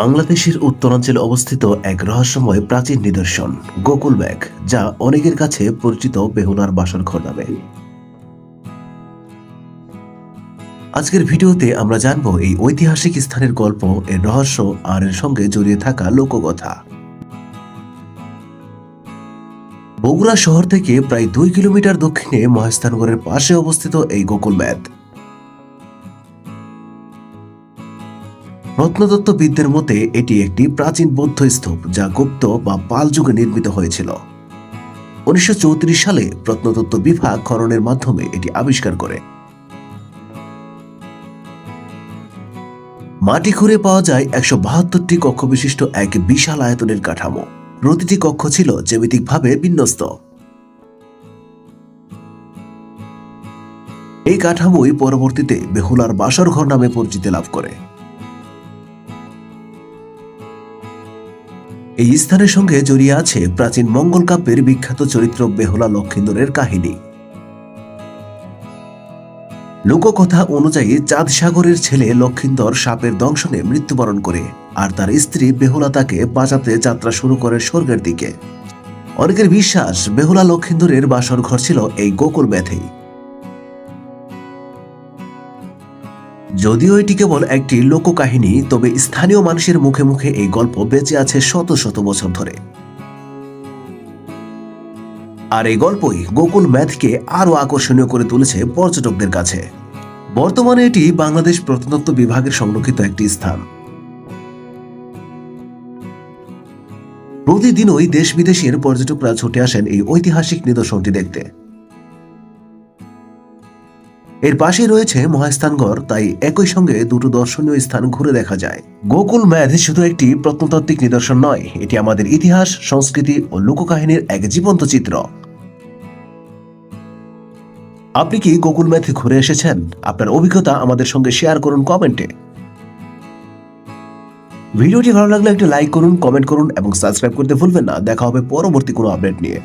বাংলাদেশের উত্তরাঞ্চলে অবস্থিত এক রহস্যময় প্রাচীন নিদর্শন, গোকুল ব্যাগ, যা অনেকের কাছে পরিচিত বেহুলার বাসর ঘর নামে। আজকের ভিডিওতে আমরা জানব এই ঐতিহাসিক স্থানের গল্প, এর রহস্য, আর এর সঙ্গে জড়িয়ে থাকা লোককথা। বগুড়া শহর থেকে প্রায় দুই কিলোমিটার দক্ষিণে মহেস্থানগরের পাশে অবস্থিত এই গোকুল ম্যাদ প্রত্নতত্ত্ববিদদের মতে, এটি একটি প্রাচীন বৌদ্ধ স্তূপ যা গুপ্ত বা পাল যুগে নির্মিত হয়েছিল। উনিশশো চৌত্রিশ সালে প্রত্নতত্ত্ব বিভাগ খননের মাধ্যমে এটি আবিষ্কার করে। মাটি খুঁড়ে পাওয়া যায় একশো বাহাত্তরটি কক্ষ বিশিষ্ট এক বিশাল আয়তনের কাঠামো। প্রতিটি কক্ষ ছিল জ্যামিতিকভাবে বিন্যস্ত। এই কাঠামোই পরবর্তীতে বেহুলার বাসর ঘর নামে পরিচিতি লাভ করে। এই স্থানের সঙ্গে জড়িয়ে আছে প্রাচীন মঙ্গল কাব্যের বিখ্যাত চরিত্র বেহুলা লক্ষিন্দরের কাহিনী। লোককথা অনুযায়ী চাঁদ সাগরের ছেলে লক্ষিন্দর সাপের দংশনে মৃত্যুবরণ করে, আর তার স্ত্রী বেহুলা তাকে বাঁচাতে যাত্রা শুরু করে স্বর্গের দিকে। অনেকের বিশ্বাস, বেহুলা লক্ষিন্দরের বাসর ঘর ছিল এই গোকুল ব্যাথেই যদিও এটি কেবল একটি লোককাহিনী, তবে স্থানীয় মানুষের মুখে মুখে এই গল্প বেঁচে আছে শত শত বছর ধরে। আর এই গল্পই গোকুল ম্যাথকে আরও আকর্ষণীয় করে তুলেছে পর্যটকদের কাছে। বর্তমানে এটি বাংলাদেশ প্রত্নতত্ত্ব বিভাগের সংরক্ষিত একটি স্থান। প্রতিদিনই দেশ বিদেশের পর্যটকরা ছুটে আসেন এই ঐতিহাসিক নিদর্শনটি দেখতে। এর পাশে রয়েছে মহাস্থানগড় তাই একই সঙ্গে দুটো দর্শনীয় স্থান ঘুরে দেখা যায়। গোকুল ম্যাথ শুধু একটি প্রত্নতাত্ত্বিক নিদর্শন নয়, এটি আমাদের ইতিহাস, সংস্কৃতি ও লোককাহিনীর এক জীবন্ত চিত্র। আপনি কি গোকুল ম্যাথে ঘুরে এসেছেন? আপনার অভিজ্ঞতা আমাদের সঙ্গে শেয়ার করুন কমেন্টে। ভিডিওটি ভালো লাগলে একটি লাইক করুন, কমেন্ট করুন এবং সাবস্ক্রাইব করতে ভুলবেন না। দেখা হবে পরবর্তী কোনো আপডেট নিয়ে।